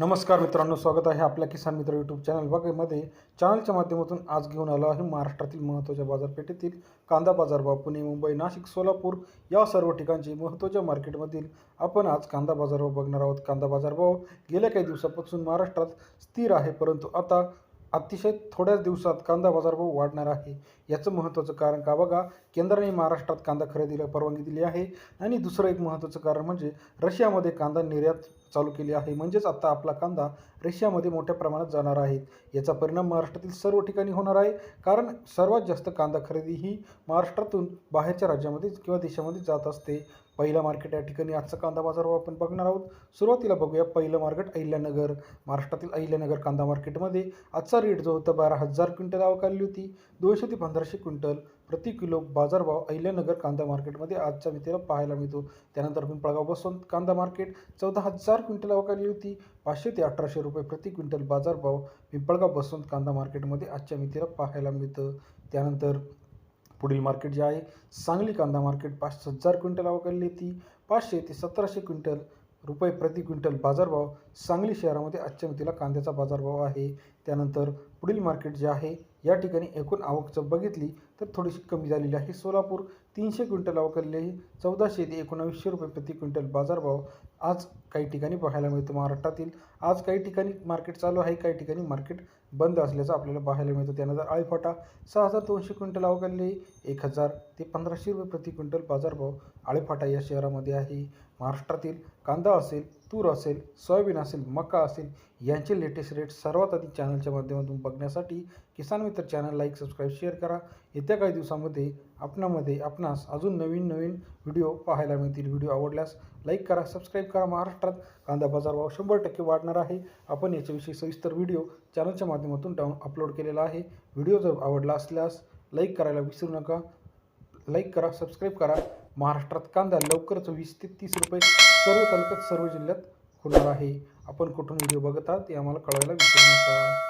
नमस्कार मित्रांनो स्वागत आहे आपल्या किसान मित्र यूट्यूब चॅनल बागेमध्ये चॅनलच्या माध्यमातून आज घेऊन आलो आहे महाराष्ट्रातील महत्त्वाच्या बाजारपेठेतील कांदा बाजारभाव पुणे मुंबई नाशिक सोलापूर या सर्व ठिकाणचे महत्त्वाच्या मार्केटमधील आपण आज कांदा बाजारभाव बघणार आहोत. कांदा बाजारभाव गेल्या काही दिवसापासून महाराष्ट्रात स्थिर आहे परंतु आता अतिशय थोड्याच दिवसात कांदा बाजारभाव वाढणार आहे. याचं महत्त्वाचं कारण का बघा? केंद्राने महाराष्ट्रात कांदा खरेदीला परवानगी दिली आहे आणि दुसरं एक महत्त्वाचं कारण म्हणजे रशियामध्ये कांदा निर्यात चालू केली आहे. म्हणजेच आता आपला कांदा रशियामध्ये मोठ्या प्रमाणात जाणार आहे. याचा परिणाम महाराष्ट्रातील सर्व ठिकाणी होणार आहे. कारण सर्वात जास्त कांदा खरेदी ही महाराष्ट्रातून बाहेरच्या राज्यामध्ये किंवा देशामध्ये जात असते. पहिलं मार्केट या ठिकाणी आजचा कांदा बाजारभाव आपण बघणार आहोत. सुरुवातीला बघूया पहिलं मार्केट अहिल्यानगर. महाराष्ट्रातील अहिल्यानगर कांदा मार्केटमध्ये आजचा रेट जो होता बारा हजार क्विंटल आवक होती. दोनशे ते पंधराशे क्विंटल प्रति किलो बाजारभाव अहिल्यानगर कांदा मार्केटमध्ये आजच्या मितीला पाहायला मिळतो. त्यानंतर पिंपळगाव बसवंत कांदा मार्केट चौदा हजार क्विंटल आवक होती. पाचशे ते अठराशे रुपये प्रति क्विंटल बाजारभाव पिंपळगाव बसवंत कांदा मार्केटमध्ये आजच्या मितीला पाहायला मिळतं. त्यानंतर पुढील मार्केट जे आहे सांगली कांदा मार्केट पाच हजार क्विंटल आवक होती. पाचशे ते सतराशे क्विंटल रुपये प्रति क्विंटल बाजारभाव सांगली शहरामध्ये आजच्या मितीला कांद्याचा बाजारभाव आहे. त्यानंतर पुढील मार्केट जे आहे या ठिकाणी एकूण आवक जर बघितली तर थोडीशी कमी झालेली आहे. सोलापूर तीनशे क्विंटल आवक चौदाशे ते एकोणावीसशे रुपये प्रति क्विंटल बाजारभाव आज काही ठिकाणी पाहायला मिळतो महाराष्ट्रातील. आज काही ठिकाणी मार्केट चालू आहे काही ठिकाणी मार्केट बंद असल्याचं आपल्याला पाहायला मिळतं. त्यानंतर आळीफाटा सहा हजार दोनशे क्विंटल आवक एक हजार ते पंधराशे रुपये प्रति क्विंटल बाजारभाव आळीफाटा या शहरामध्ये आहे. महाराष्ट्रातील कांदा असेल तूर असेल सोयाबीन असेल मका असेल यांचे लेटेस्ट रेट सर्वात आधी चॅनलच्या माध्यमातून बघण्यासाठी किसान मित्र चॅनल लाईक सबस्क्राईब शेअर करा. येत्या काही दिवसामध्ये आपणामध्ये आपणास अजून नवीन नवीन व्हिडिओ पाहायला मिळतील. व्हिडिओ आवडल्यास लाईक करा सबस्क्राईब करा. महाराष्ट्रात कांदा बाजार भाव शंभर टक्के वाढणार आहे. आपण याच्याविषयी सविस्तर व्हिडिओ चॅनलच्या माध्यमातून डाऊन अपलोड केलेला आहे. व्हिडिओ जर आवडला असल्यास लाईक करायला विसरू नका. लाईक करा सबस्क्राईब करा. महाराष्ट्रात कांदा लवकरच वीस ते तीस रुपये सर्व तालुक्यात सर्व जिल्ह्यात होणार आहे. आपण कुठून व्हिडिओ बघत आहात ते आम्हाला कळवायला विसरू नका.